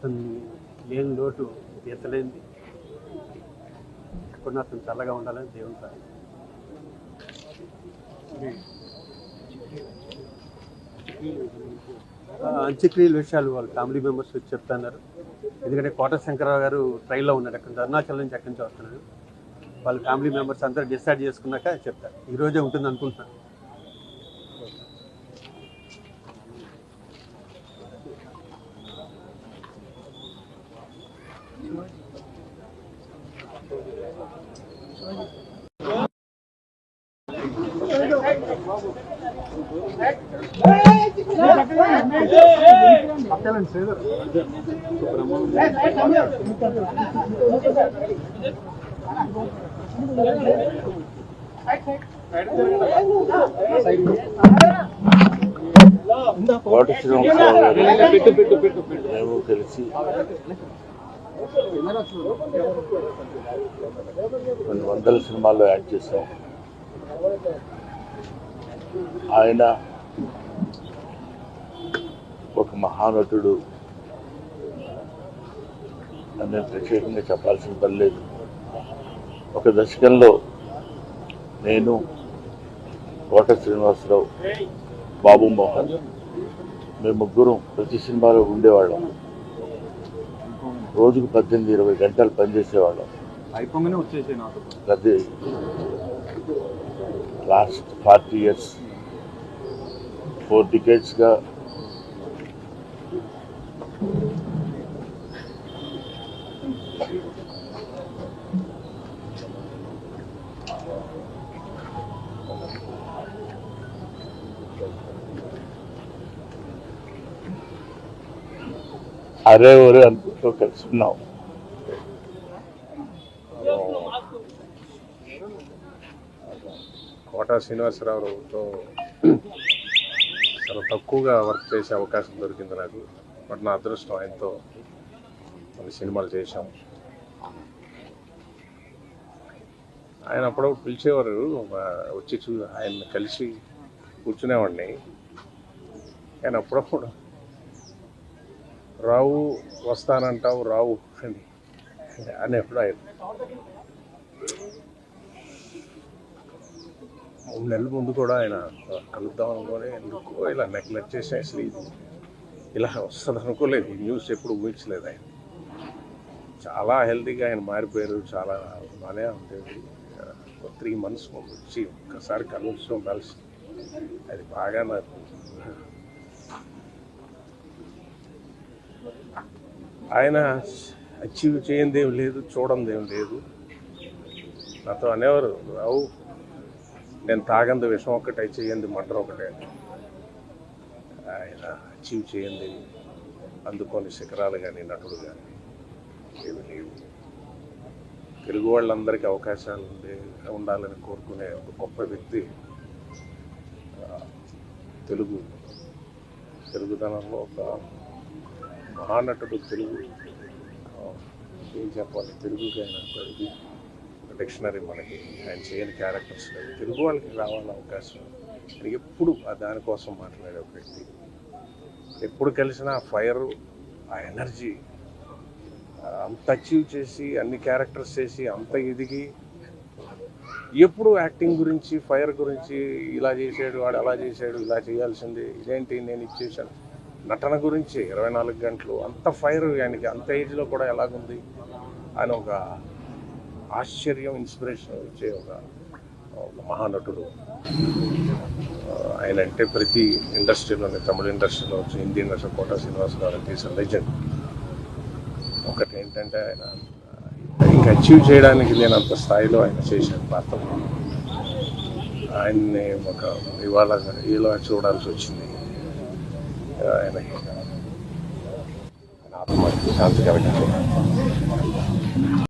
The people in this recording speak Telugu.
అతను లేని లోటు తీర్చలేంది ఎప్పుడు అతను చల్లగా ఉండాలని దేవుని ప్రార్థన అంత్యక్రియల విషయాలు వాళ్ళ ఫ్యామిలీ మెంబర్స్ వచ్చి చెప్తున్నారు. ఎందుకంటే కోట శంకరరావు గారు ట్రైన్లో ఉన్నారు. అక్కడ అరుణాచల్ నుంచి అక్కడి నుంచి వస్తున్నారు. వాళ్ళ ఫ్యామిలీ మెంబర్స్ అందరూ డిసైడ్ చేసుకున్నాక చెప్తారు. ఈరోజే ఉంటుంది అనుకుంటున్నాను. కోట శ్రీనివాసరావు గారు కలిసి కొన్ని వందల సినిమాల్లో యాడ్ చేశాం. ఆయన ఒక మహానటుడు. అని నేను ప్రత్యేకంగా చెప్పాల్సిన పని లేదు. ఒక దశకంలో నేను కోట శ్రీనివాసరావు బాబు మోహన్ మేము ముగ్గురం ప్రతి సినిమాలో ఉండేవాళ్ళం. రోజుకు పద్దెనిమిది ఇరవై గంటలు పనిచేసేవాళ్ళం. అయిపోగానే వచ్చేసాయి అది లాస్ట్ ఫార్టీ ఇయర్స్ ఫోర్ డికేట్స్గా అరే ఒరే అనుకుంటూ కలిసి ఉన్నాం కోట శ్రీనివాసరావుతో చాలా తక్కువగా వర్క్ చేసే అవకాశం దొరికింది నాకు. బట్ నా అదృష్టం ఆయనతో కొన్ని సినిమాలు చేశాం. ఆయన అప్పుడప్పుడు పిలిచేవారు వచ్చి చూ ఆయన కలిసి కూర్చునేవాడిని. ఆయన అప్పుడప్పుడు రావు వస్తానంటావు రావు అని. అనేప్పుడు ఆయన మూడు నెలల ముందు కూడా ఆయన కలుద్దాం అనుకోని ఎందుకో ఇలా నెగ్లెక్ట్ చేసే అసలు ఇది. ఇలా వస్తుంది అనుకోలేదు ఈ న్యూస్ ఎప్పుడు ఊహించలేదు ఆయన. చాలా హెల్తీగా ఆయన మారిపోయారు చాలా బాగానే ఉండేది. త్రీ మంత్స్ ముందు వచ్చి ఒక్కసారి కలుస్తూ కలిసి అది బాగా నాకు ఆయన అచీవ్ చేయందేం లేదు చూడందేం లేదు. నాతో అనేవారు రావు నేను తాగంది విషం ఒక్కటే చేయంది మటర్ ఒకటే ఆయన అచీవ్ చేయండి అందుకొని శిఖరాలు కానీ నటుడు కానీ ఏమి లేవు. తెలుగు వాళ్ళందరికీ అవకాశాలు ఉండే ఉండాలని కోరుకునే ఒక గొప్ప వ్యక్తి తెలుగు తెలుగుదనంలో ఒక మహానటుడు తెలుగు ఏం చెప్పాలి? తెలుగుకి ఆయన డిక్షనరీ మనకి. ఆయన చేయని క్యారెక్టర్స్ లేవు. తెలుగు వాళ్ళకి రావాలని అవకాశం ఆయన ఎప్పుడు దానికోసం మాట్లాడే ఒక వ్యక్తి ఎప్పుడు కలిసినా ఆ ఫైర్ ఆ ఎనర్జీ అంత అచీవ్ చేసి అన్ని క్యారెక్టర్స్ చేసి అంత ఎదిగి ఎప్పుడు యాక్టింగ్ గురించి ఫైర్ గురించి ఇలా చేసాడు వాడు అలా చేశాడు ఇలా చేయాల్సింది ఇదేంటి నేను ఇచ్చేసాను నటన గురించి ఇరవై నాలుగు గంటలు అంత ఫైర్ ఆయనకి అంత ఏజ్లో కూడా ఎలాగుంది ఆయన ఒక ఆశ్చర్యం ఇన్స్పిరేషన్ ఇచ్చే ఒక మహానటుడు. ఆయన అంటే ప్రతి ఇండస్ట్రీలోని తమిళ ఇండస్ట్రీలో వచ్చి హిందీ ఇండస్ట్రీ కోట శ్రీనివాసరావు అంటే ఈస్ లెజెండ్ ఒకటి ఏంటంటే ఆయన ఇంకా అచీవ్ చేయడానికి నేను అంత స్థాయిలో ఆయన చేశాను పాత్ర. ఆయన్ని ఒక ఇవాళ ఇలా చూడాల్సి వచ్చింది. ఆయన ఆయన ఆత్మ శాంతి కలగాలి